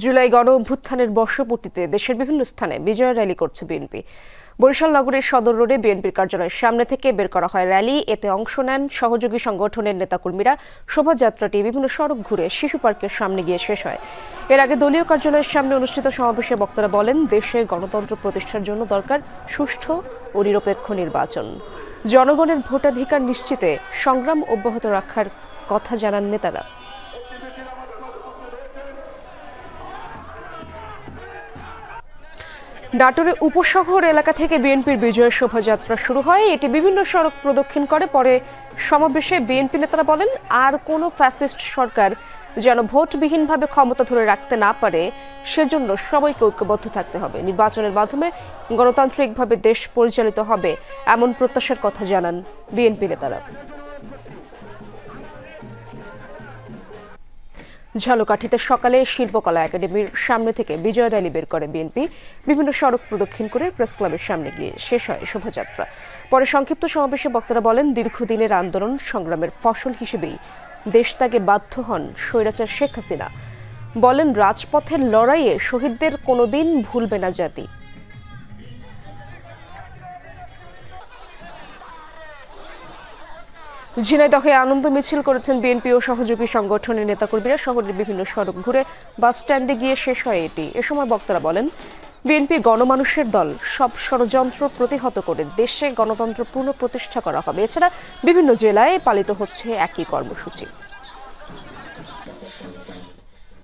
জুলাই গণ অভ্যুত্থানের বর্ষপূর্তিতে দেশের বিভিন্ন স্থানে বিজয় র্যালি করছে বিএনপি। বরিশাল নগরের সদর রোডে বিএনপির কার্যালয়ের সামনে থেকে বের করা হয় র্যালি। এতে অংশ নেন সহযোগী সংগঠনের নেতাকর্মীরা। শোভাযাত্রাটি বিভিন্ন সড়ক ঘুরে শিশু পার্কের সামনে গিয়ে শেষ হয়। এর আগে দলীয় কার্যালয়ের সামনে অনুষ্ঠিত সমাবেশে বক্তারা বলেন, দেশে গণতন্ত্র প্রতিষ্ঠার জন্য দরকার সুষ্ঠু ও নিরপেক্ষ নির্বাচন। জনগণের ভোটাধিকার নিশ্চিতে সংগ্রাম অব্যাহত রাখার কথা জানান নেতারা। নাটোরে উপশহর এলাকা থেকে বিএনপির বিজয় শোভাযাত্রা শুরু হয়। এটি বিভিন্ন সড়ক প্রদক্ষিণ করে। পরে সমাবেশে বিএনপি নেতারা বলেন, আর কোনো ফ্যাসিস্ট সরকার যেন ভোটবিহীনভাবে ক্ষমতা ধরে রাখতে না পারে, সেজন্য সবাইকে ঐক্যবদ্ধ থাকতে হবে। নির্বাচনের মাধ্যমে গণতান্ত্রিকভাবে দেশ পরিচালিত হবে, এমন প্রত্যাশার কথা জানান বিএনপি নেতারা। ঝালকাঠিতে সকালে শিল্পকলা একাডেমির সামনে থেকে বিজয় র্যালি বের করে বিএনপি। বিভিন্ন সড়ক প্রদক্ষিণ করে প্রেস ক্লাবের সামনে গিয়ে শেষ হয় শোভাযাত্রা। পরে সংক্ষিপ্ত সমাবেশে বক্তারা বলেন, দীর্ঘদিনের আন্দোলন সংগ্রামের ফসল হিসেবেই দেশ তাকে বাধ্য হন স্বৈরাচার শেখ হাসিনা। বলেন, রাজপথের লড়াইয়ে শহীদদের কোনোদিন ভুলবে না জাতি। ঝিনাইদহে আনন্দ মিছিল করেছেন বিএনপি ও সহযোগী সংগঠনের নেতাকর্মীরা। শহরের বিভিন্ন সড়ক ঘুরে বাস স্ট্যান্ডে গিয়ে শেষ হয় এটি। এ সময় বক্তারা বলেন, বিএনপি গণমানুষের দল সব ষড়যন্ত্র প্রতিহত করে দেশে গণতন্ত্র পুনঃপ্রতিষ্ঠা করা হবে। এছাড়া বিভিন্ন জেলায় পালিত হচ্ছে একই কর্মসূচি।